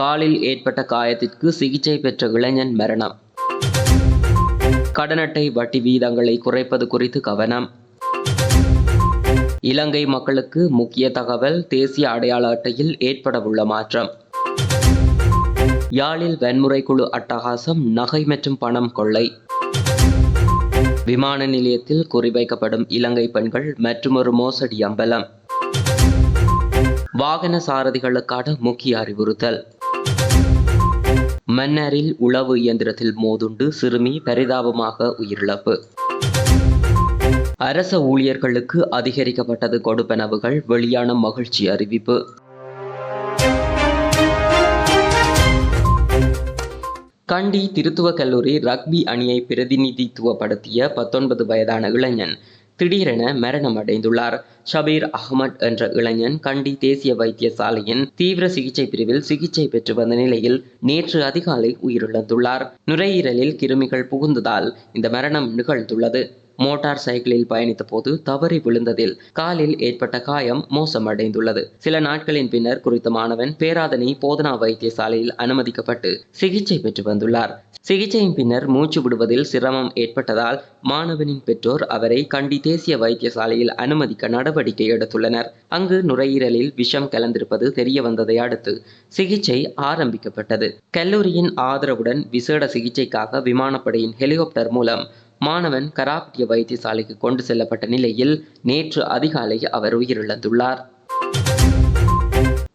காலில் ஏற்பட்ட காயத்திற்கு சிகிச்சை பெற்ற இளைஞன் மரணம். கடனட்டை வட்டி வீதங்களை குறைப்பது குறித்து கவனம். இலங்கை மக்களுக்கு முக்கிய தகவல் தேசிய அடையாள அட்டையில் ஏற்படவுள்ள மாற்றம். யாழில் வன்முறை குழு அட்டகாசம் நகை மற்றும் பணம் கொள்ளை. விமான நிலையத்தில் குறிவைக்கப்படும் இலங்கை பெண்கள் மற்றொரு மோசடி அம்பலம். வாகன சாரதிகளுக்கான முக்கிய அறிவுறுத்தல். மன்னாரில் உளவு இயந்திரத்தில் மோதுண்டு சிறுமி பரிதாபமாக உயிரிழப்பு. அரச ஊழியர்களுக்கு அதிகரிக்கப்பட்டது கொடுப்பனவுகள் வெளியான மகிழ்ச்சி அறிவிப்பு. கண்டி திருத்துவ கல்லூரி ரக்பி அணியை பிரதிநிதித்துவப்படுத்திய பத்தொன்பது வயதான இளைஞன் திடீரென மரணம் அடைந்துள்ளார். ஷபீர் அகமட் என்ற இளைஞன் கண்டி தேசிய வைத்தியசாலையின் தீவிர சிகிச்சை பிரிவில் சிகிச்சை பெற்று வந்த நிலையில் நேற்று அதிகாலை உயிரிழந்துள்ளார். நுரையீரலில் கிருமிகள் புகுந்ததால் இந்த மரணம் நிகழ்ந்துள்ளது. மோட்டார் சைக்கிளில் பயணித்த போது தவறி விழுந்ததில் காலில் ஏற்பட்ட காயம் மோசமடைந்துள்ளது. சில நாட்களின் பின்னர் குறித்த மாணவன் பேராதனை போதனா வைத்தியசாலையில் அனுமதிக்கப்பட்டு சிகிச்சை பெற்று வந்துள்ளார். சிகிச்சையின் பின்னர் மூச்சு விடுவதில் சிரமம் ஏற்பட்டதால் மாணவனின் பெற்றோர் அவரை கண்டி தேசிய வைத்தியசாலையில் அனுமதிக்க நடவடிக்கை எடுத்துள்ளனர். அங்கு நுரையீரலில் விஷம் கலந்திருப்பது தெரிய வந்ததை அடுத்து சிகிச்சை ஆரம்பிக்கப்பட்டது. கல்லூரியின் ஆதரவுடன் விசேட சிகிச்சைக்காக விமானப்படையின் ஹெலிகாப்டர் மூலம் மாணவன் கராப்டிய வைத்தியசாலைக்கு கொண்டு செல்லப்பட்ட நிலையில் நேற்று அதிகாலை அவர் உயிரிழந்துள்ளார்.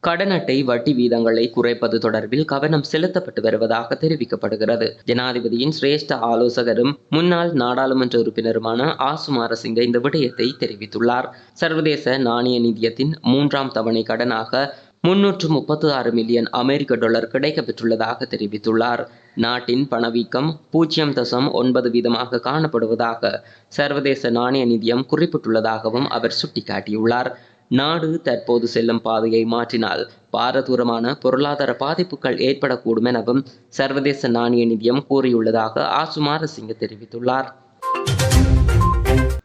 கடன் அட்டை வட்டி வீதங்களை குறைப்பது தொடர்பில் கவனம் செலுத்தப்பட்டு வருவதாக தெரிவிக்கப்படுகிறது. ஜனாதிபதியின் சிரேஷ்ட ஆலோசகரும் முன்னாள் நாடாளுமன்ற உறுப்பினருமான ஆசுமாரசிங்க இந்த விடயத்தை தெரிவித்துள்ளார். சர்வதேச நாணய நிதியத்தின் மூன்றாம் தவணை கடனாக முன்னூற்று முப்பத்து ஆறு மில்லியன் அமெரிக்க டாலர் கிடைக்கப்பெற்றுள்ளதாக தெரிவித்துள்ளார். நாட்டின் பணவீக்கம் பூஜ்ஜியம் தசம் ஒன்பது வீதமாக காணப்படுவதாக சர்வதேச நாணய நிதியம் குறிப்பிட்டுள்ளதாகவும் அவர் சுட்டிக்காட்டியுள்ளார். நாடு தற்போது செல்லும் பாதையை மாற்றினால் பாரதூரமான பொருளாதார பாதிப்புகள் ஏற்படக்கூடும் எனவும் சர்வதேச நாணய நிதியம் கூறியுள்ளதாக ஆசுமாரசிங்க தெரிவித்துள்ளார்.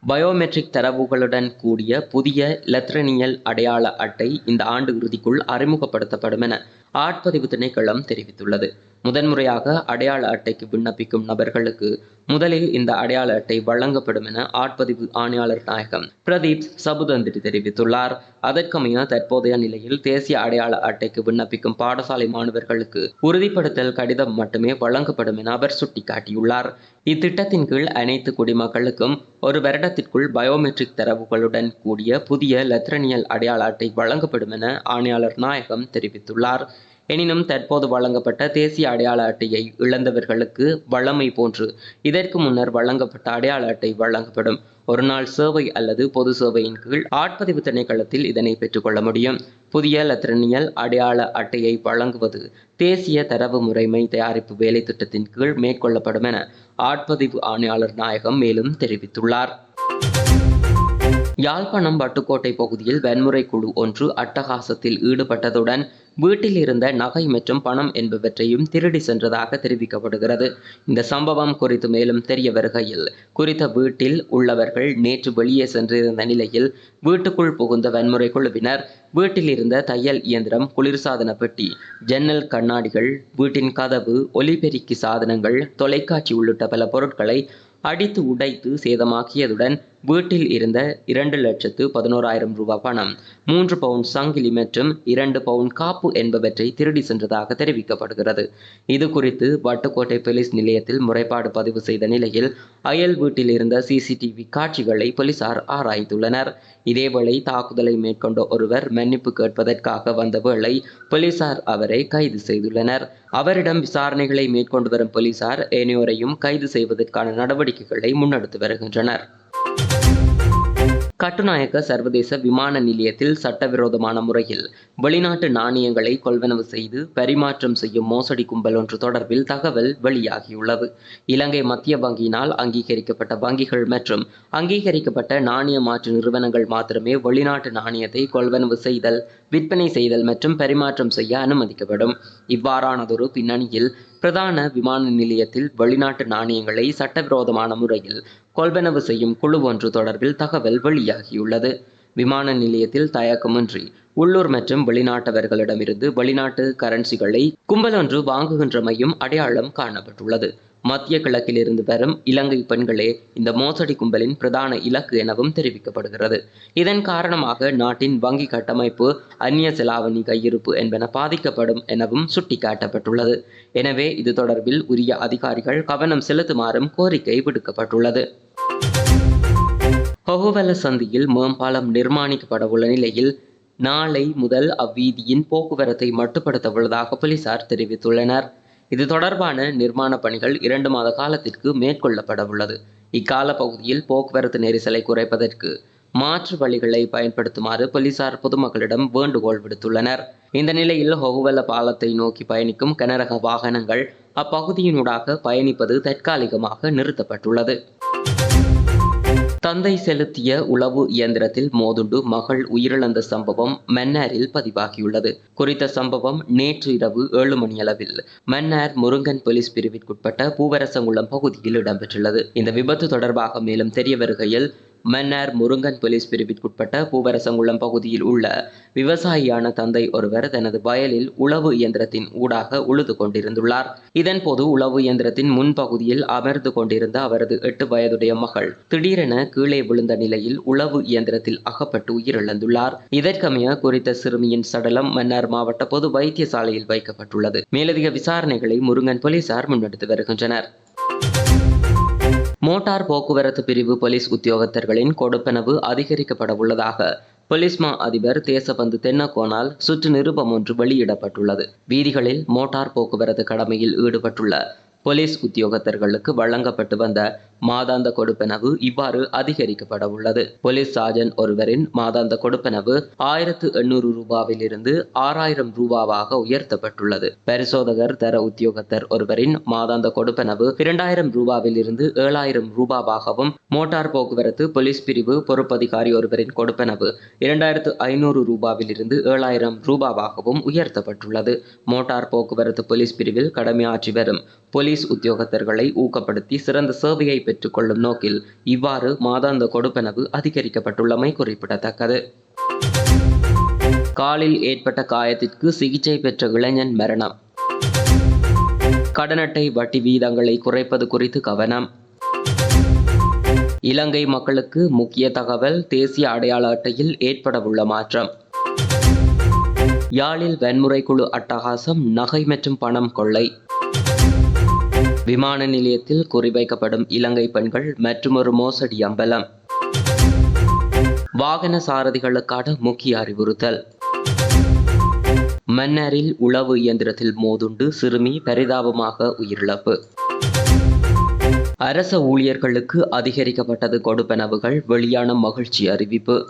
பயோமெட்ரிக் தரவுகளுடன் கூடிய புதிய லெத்ரனியல் அடையாள அட்டை இந்த ஆண்டு இறுதிக்குள் அறிமுகப்படுத்தப்படும் என ஆட்பதிவு திணைக்களம் தெரிவித்துள்ளது. முதன்முறையாக அடையாள அட்டைக்கு விண்ணப்பிக்கும் நபர்களுக்கு முதலில் இந்த அடையாள அட்டை வழங்கப்படும் என ஆட்பதிவு ஆணையாளர் நாயகம் பிரதீப் சபுதந்திரி தெரிவித்துள்ளார். அதற்கமைய தற்போதைய நிலையில் தேசிய அடையாள அட்டைக்கு விண்ணப்பிக்கும் பாடசாலை மாணவர்களுக்கு உறுதிப்படுத்தல் கடிதம் மட்டுமே வழங்கப்படும் என அவர் சுட்டிக்காட்டியுள்ளார். இத்திட்டத்தின் கீழ் அனைத்து குடிமக்களுக்கும் ஒரு வருடத்திற்குள் பயோமெட்ரிக் தரவுகளுடன் கூடிய புதிய லெத்ரனியல் அடையாள அட்டை வழங்கப்படும் என ஆணையாளர் நாயகம் தெரிவித்துள்ளார். எனினும் தற்போது வழங்கப்பட்ட தேசிய அடையாள அட்டையை இழந்தவர்களுக்கு வழமை போன்று இதற்கு முன்னர் வழங்கப்பட்ட அடையாள அட்டை வழங்கப்படும். ஒரு நாள் சேவை அல்லது பொது சேவையின் கீழ் ஆட்பதிவு திணைக்களத்தில் இதனை பெற்றுக்கொள்ள முடியும். புதிய லத்திரனியல் அடையாள அட்டையை வழங்குவது தேசிய தரவு முறைமை தயாரிப்பு வேலை திட்டத்தின் கீழ் மேற்கொள்ளப்படும் என ஆட்பதிவு ஆணையாளர் நாயகம் மேலும் தெரிவித்துள்ளார். யாழ்ப்பாணம் வட்டுக்கோட்டை பகுதியில் வன்முறை குழு ஒன்று அட்டகாசத்தில் ஈடுபட்டதுடன் வீட்டில் இருந்த நகை மற்றும் பணம் என்பவற்றையும் திருடி சென்றதாக தெரிவிக்கப்படுகிறது. இந்த சம்பவம் குறித்து மேலும் தெரிய வருகையில் குறித்த வீட்டில் உள்ளவர்கள் நேற்று வெளியே சென்றிருந்த நிலையில் வீட்டுக்குள் புகுந்த வன்முறை குழுவினர் வீட்டில் இருந்த தையல் இயந்திரம் குளிர்சாதன பெட்டி ஜன்னல் கண்ணாடிகள் வீட்டின் கதவு ஒலிபெருக்கி சாதனங்கள் தொலைக்காட்சி உள்ளிட்ட பல பொருட்களை அடித்து உடைத்து சேதமாக்கியதுடன் வீட்டில் இருந்த இரண்டு லட்சத்து பதினோராயிரம் ரூபாய் பணம் மூன்று பவுன் சங்கிலி மற்றும் இரண்டு பவுன் காப்பு என்பவற்றை திருடி சென்றதாக தெரிவிக்கப்படுகிறது. இது குறித்து வட்டுக்கோட்டை போலீஸ் நிலையத்தில் முறைப்பாடு பதிவு செய்த நிலையில் அயல் வீட்டில் இருந்த சிசிடிவி காட்சிகளை போலீசார் ஆராய்ந்துள்ளனர். இதேவேளை தாக்குதலை மேற்கொண்ட ஒருவர் மன்னிப்பு கேட்பதற்காக வந்த வேளை போலீசார் அவரை கைது செய்துள்ளனர். அவரிடம் விசாரணைகளை மேற்கொண்டு வரும் போலீசார் ஏனையோரையும் கைது செய்வதற்கான நடவடிக்கைகளை முன்னெடுத்து வருகின்றனர். கட்டுநாயக்க சர்வதேச விமான நிலையத்தில் சட்டவிரோதமான முறையில் வெளிநாட்டு நாணயங்களை கொள்வனவு செய்து பரிமாற்றம் செய்யும் மோசடி கும்பல் ஒன்று தொடர்பில் தகவல் வெளியாகியுள்ளது. இலங்கை மத்திய வங்கியினால் அங்கீகரிக்கப்பட்ட வங்கிகள் மற்றும் அங்கீகரிக்கப்பட்ட நாணய மாற்று நிறுவனங்கள் மாத்திரமே வெளிநாட்டு நாணயத்தை கொள்வனவு செய்தல் விற்பனை செய்தல் மற்றும் பரிமாற்றம் செய்ய அனுமதிக்கப்படும். இவ்வாறானதொரு பின்னணியில் பிரதான விமான நிலையத்தில் வெளிநாட்டு நாணயங்களை சட்டவிரோதமான முறையில் கொள்வனவு செய்யும் குழு ஒன்று தொடர்பில் தகவல் வெளியாகியுள்ளது. விமான நிலையத்தில் தயக்கமின்றி உள்ளூர் மற்றும் வெளிநாட்டவர்களிடமிருந்து வெளிநாட்டு கரன்சிகளை கும்பலொன்று வாங்குகின்றமையும் அடையாளம் காணப்பட்டுள்ளது. மத்திய கிழக்கிலிருந்து வரும் இலங்கை பெண்களே இந்த மோசடி கும்பலின் பிரதான இலக்கு எனவும் தெரிவிக்கப்படுகிறது. இதன் காரணமாக நாட்டின் வங்கி கட்டமைப்பு அந்நிய செலாவணி கையிருப்பு என்பன பாதிக்கப்படும் எனவும் சுட்டிக்காட்டப்பட்டுள்ளது. எனவே இது தொடர்பில் உரிய அதிகாரிகள் கவனம் செலுத்துமாறும் கோரிக்கை விடுக்கப்பட்டுள்ளது. ஹொகுவல சந்தியில் மேம்பாலம் நிர்மாணிக்கப்பட உள்ள நிலையில் நாளை முதல் அவ்வீதியின் போக்குவரத்தை மட்டுப்படுத்த உள்ளதாக போலீசார் தெரிவித்துள்ளனர். இது தொடர்பான நிர்மாண பணிகள் இரண்டு மாத காலத்திற்கு மேற்கொள்ளப்பட உள்ளது. இக்கால பகுதியில் போக்குவரத்து நெரிசலை குறைப்பதற்கு மாற்று வழிகளை பயன்படுத்துமாறு போலீசார் பொதுமக்களிடம் வேண்டுகோள் விடுத்துள்ளனர். இந்த நிலையில் ஹொகுவல பாலத்தை நோக்கி பயணிக்கும் கனரக வாகனங்கள் அப்பகுதியினூடாக பயணிப்பது தற்காலிகமாக நிறுத்தப்பட்டுள்ளது. தந்தை செலுத்திய உளவு இயந்திரத்தில் மோதுண்டு மகள் உயிரிழந்த சம்பவம் மன்னாரில் பதிவாகியுள்ளது. குறித்த சம்பவம் நேற்று இரவு ஏழு மணியளவில் மன்னார் முருங்கன் போலீஸ் பிரிவிற்குட்பட்ட பூவரசங்குளம் பகுதியில் இடம்பெற்றுள்ளது. இந்த விபத்து தொடர்பாக மேலும் தெரிய வருகையில் மன்னார் முருங்கன் போலீஸ் பிரிவிற்குட்பட்ட பூவரசங்குளம் பகுதியில் உள்ள விவசாயியான தந்தை ஒருவர் தனது வயலில் உளவு இயந்திரத்தின் ஊடாக உழுது கொண்டிருந்துள்ளார். இதன்போது உளவு இயந்திரத்தின் முன்பகுதியில் அமர்ந்து கொண்டிருந்த அவரது எட்டு வயதுடைய மகள் திடீரென கீழே விழுந்த நிலையில் உளவு இயந்திரத்தில் அகப்பட்டு உயிரிழந்துள்ளார். இதற்கமைய குறித்த சிறுமியின் சடலம் மன்னார் மாவட்ட பொது வைத்தியசாலையில் வைக்கப்பட்டுள்ளது. மேலதிக விசாரணைகளை முருங்கன் போலீசார் முன்னெடுத்து வருகின்றனர். மோட்டார் போக்குவரத்து பிரிவு போலீஸ் உத்தியோகத்தர்களின் கொடுப்பனவு அதிகரிக்கப்பட உள்ளதாக பொலிஸ்மா அதிபர் தேசபந்து தென்னகோனால் சுற்று நிருபம் ஒன்று வெளியிடப்பட்டுள்ளது. வீதிகளில் மோட்டார் போக்குவரத்து கடமையில் ஈடுபட்டுள்ள போலீஸ் உத்தியோகத்தர்களுக்கு வழங்கப்பட்டு வந்த மாதாந்த கொடுப்பனவு இவ்வாறு அதிகரிக்கப்பட உள்ளது போலீஸ் சார்ஜன் ஒருவரின் மாதாந்த கொடுப்பனவு ஆயிரத்து எண்ணூறு ரூபாவிலிருந்து ஆறாயிரம் ரூபாவாக உயர்த்தப்பட்டுள்ளது. பரிசோதகர் தர உத்தியோகத்தர் ஒருவரின் மாதாந்த கொடுப்பனவு இரண்டாயிரம் ரூபாவிலிருந்து ஏழாயிரம் ரூபாவாகவும் மோட்டார் போக்குவரத்து போலீஸ் பிரிவு பொறுப்பதிகாரி ஒருவரின் கொடுப்பனவு இரண்டாயிரத்து ஐநூறு ரூபாவிலிருந்து ஏழாயிரம் ரூபாவாகவும் உயர்த்தப்பட்டுள்ளது. மோட்டார் போக்குவரத்து போலீஸ் பிரிவில் கடமையாற்றி வரும் போலீஸ் உத்தியோகத்தர்களை ஊக்கப்படுத்தி சிறந்த சேவையை பெற்றுக்கொள்ளும் நோக்கில் இவ்வாறு மாதாந்த கொடுப்பனவு அதிகரிக்கப்பட்டுள்ளமை குறிப்பிடத்தக்கது. காலில் ஏற்பட்ட காயத்திற்கு சிகிச்சை பெற்ற இளைஞன் மரணம். கடனட்டை வட்டி வீதங்களை குறைப்பது குறித்து கவனம். இலங்கை மக்களுக்கு முக்கிய தகவல் தேசிய அடையாள அட்டையில் ஏற்படவுள்ள மாற்றம். யாழில் வன்முறை குழு அட்டகாசம் நகை மற்றும் பணம் கொள்ளை. விமான நிலையத்தில் குறிவைக்கப்படும் இலங்கை பெண்கள் மற்றொரு மோசடி அம்பலம். வாகன சாரதிகளுக்கான முக்கிய அறிவுறுத்தல். மன்னரில் உளவு இயந்திரத்தில் மோதுண்டு சிறுமி பரிதாபமாக உயிரிழப்பு. அரச ஊழியர்களுக்கு அதிகரிக்கப்பட்டது கொடுப்பனவுகள் வெளியான மகிழ்ச்சி அறிவிப்பு.